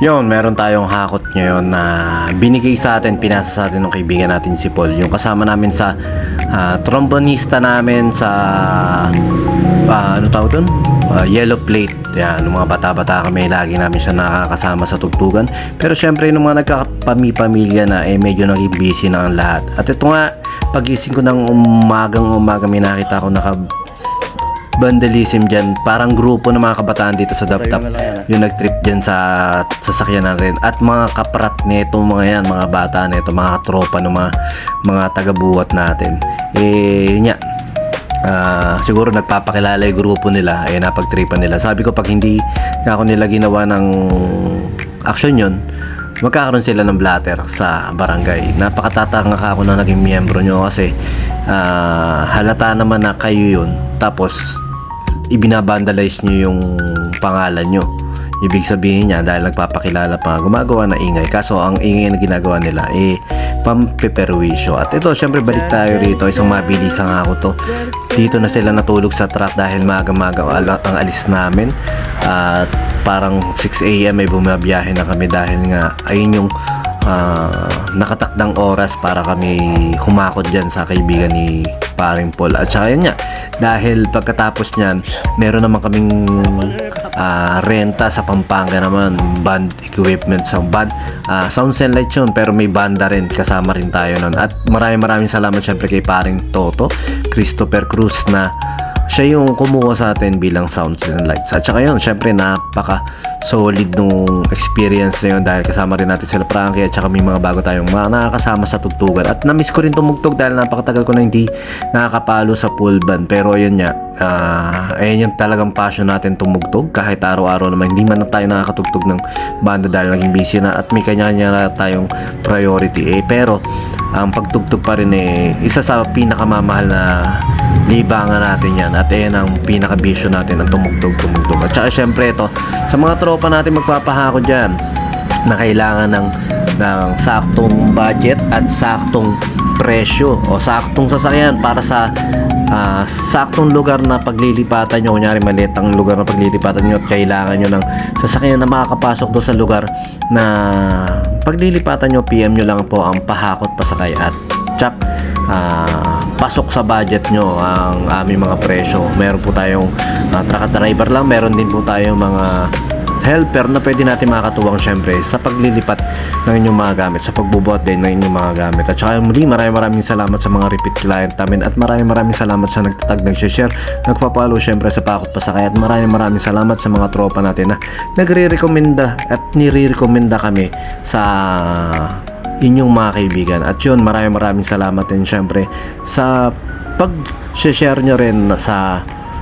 Yun, meron tayong hakot ngayon na binigay sa atin, pinasa sa atin ng kaibigan natin si Paul. Yung kasama namin sa ah, trombonista namin sa ah, ano tawag dun? Ah, yellow plate. Yan, nung mga bata-bata kami, lagi namin siya nakakasama sa tugtugan. Pero syempre, nung mga nagkakapami-pamilya na, eh medyo naging busy na ang lahat. At ito nga, pagising ko ng umagang umaga, may nakita ko naka vandalism dyan. Parang grupo ng mga kabataan dito sa Daptap yung nag-trip dyan sa sasakyan natin. At mga kaprat nito, mga yan, mga bata nito, mga tropa ng mga, mga taga-buwat natin. Eh, yun nga, Ah, siguro nagpapakilala yung grupo nila ay napagtripan nila sabi ko pag hindi ako nila ginawa ng action yun magkakaroon sila ng blatter sa barangay napakatatanga ka ako na naging miyembro nyo kasi ah, halata naman na kayo yun tapos ibinabandalize nyo yung pangalan nyo. Ibig sabihin niya dahil nagpapakilala pa gumagawa na ingay. Kaso ang ingay na ginagawa nila eh pampeperwisyo. At ito syempre balik tayo rito. Isang mabilisang ako to. Dito na sila natulog sa truck dahil maaga-maga al- ang alis namin. At parang 6am ay bumabiyahe na kami dahil nga ayun yung ah, nakatakdang oras para kami humakot dyan sa kaibigan ni paring Paul. At saka yun nga dahil pagkatapos niyan meron naman kaming ah, renta sa Pampanga naman band equipment sa band. Ah, sounds and lights yun pero may banda rin kasama rin tayo nun. At maraming maraming salamat syempre kay paring Toto Christopher Cruz na siya yung kumuha sa atin bilang sounds and lights. At saka yun, syempre napaka solid nung experience na yun dahil kasama rin natin sila Frankie at saka may mga bago tayong mga nakakasama sa tugtugan. At na-miss ko rin tumugtog dahil napakatagal ko na hindi nakakapalo sa full band. Pero yun nga, ah ayun yung talagang passion natin tumugtog kahit araw-araw naman hindi man na tayo nakakatugtog ng banda dahil naging busy na at may kanya-kanya na tayong priority. Eh, pero ang pagtugtog pa rin eh isa sa pinakamamahal na libangan natin yan. At ayan ang pinaka-vision natin ang tumugtog tumugtog. At saka syempre ito sa mga tropa natin magpapahako dyan na kailangan ng, ng saktong budget at saktong presyo o saktong sasakyan para sa ah, saktong lugar na paglilipatan nyo. Kunyari maliit ang lugar na paglilipatan nyo at kailangan nyo ng sasakyan na makakapasok doon sa lugar na paglilipatan nyo. PM nyo lang po ang pahakot pasakay at chap ah, pasok sa budget nyo ang aming mga presyo. Meron po tayong uh, truck at driver lang. Meron din po tayong mga helper na pwede natin makatuwang syempre sa paglilipat ng inyong mga gamit, sa pagbubuhat din ng inyong mga gamit. At saka muli, maraming maraming salamat sa mga repeat client namin at maraming maraming salamat sa nagtatag, nag-share, nagpapalo syempre sa Pakot Pasakay. At maraming maraming salamat sa mga tropa natin na nagre-recommenda at nire-recommenda kami sa inyong mga kaibigan. At yun, maraming maraming salamat din syempre sa pag-share nyo rin sa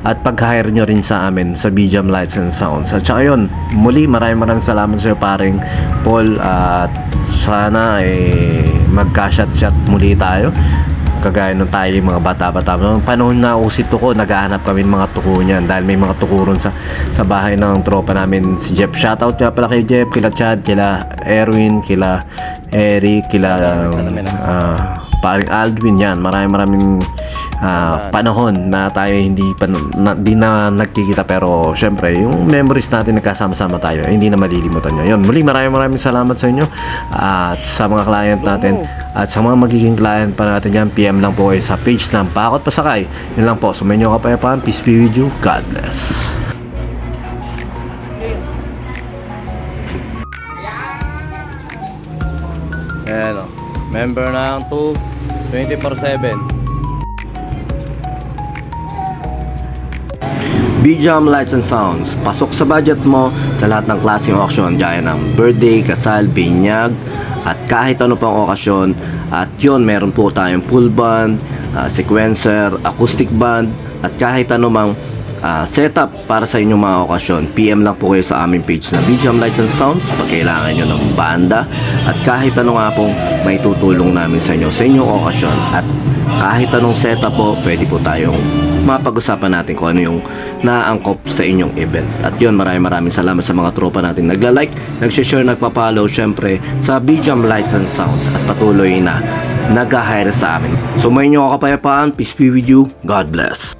at pag-hire nyo rin sa amin sa BGM Lights and Sounds. At saka yun, muli maraming maraming salamat sa iyo paring Paul at sana eh magka-shot-shot muli tayo kagaya nung tayo yung mga bata-bata. Noong panahon na usit ko, naghahanap kami ng mga tuko niyan dahil may mga tuko ron sa, sa bahay ng tropa namin si Jeff. Shoutout nga pala kay Jeff, kila Chad, kila Erwin, kila Eric, kila ah, paring Aldwin yan. Maraming maraming ah, panahon na tayo hindi pa na, di na nagkikita pero syempre yung memories natin nagkasama-sama tayo eh, hindi na malilimutan nyo. Yun muli maraming maraming salamat sa inyo at sa mga client natin at sa mga magiging client pa natin yan PM lang po kayo sa page ng Pakot Pasakay. Yun lang po sumayin nyo kapayapaan peace be with you. God bless. Ayan o. Member ng 2 24-7. BJAM Lights and Sounds. Pasok sa budget mo sa lahat ng klaseng auction gaya ng birthday, kasal, binyag at kahit ano pang okasyon. At yon meron po tayong full band, ah, sequencer, acoustic band at kahit ano mang ah, setup para sa inyong mga okasyon. PM lang po kayo sa aming page na BJAM Lights and Sounds. Pag kailangan nyo ng banda. At kahit ano nga pong may tutulong namin sa inyo sa inyong okasyon. At kahit anong setup po pwede po tayong mapag-usapan natin kung ano yung naangkop sa inyong event. At yun, maraming maraming salamat sa mga tropa natin. Nagla-like, nag-share, nagpa-follow, syempre sa BJAM Lights and Sounds. At patuloy na nag-hire sa amin. So may nyo kapayapaan, peace be with you, God bless.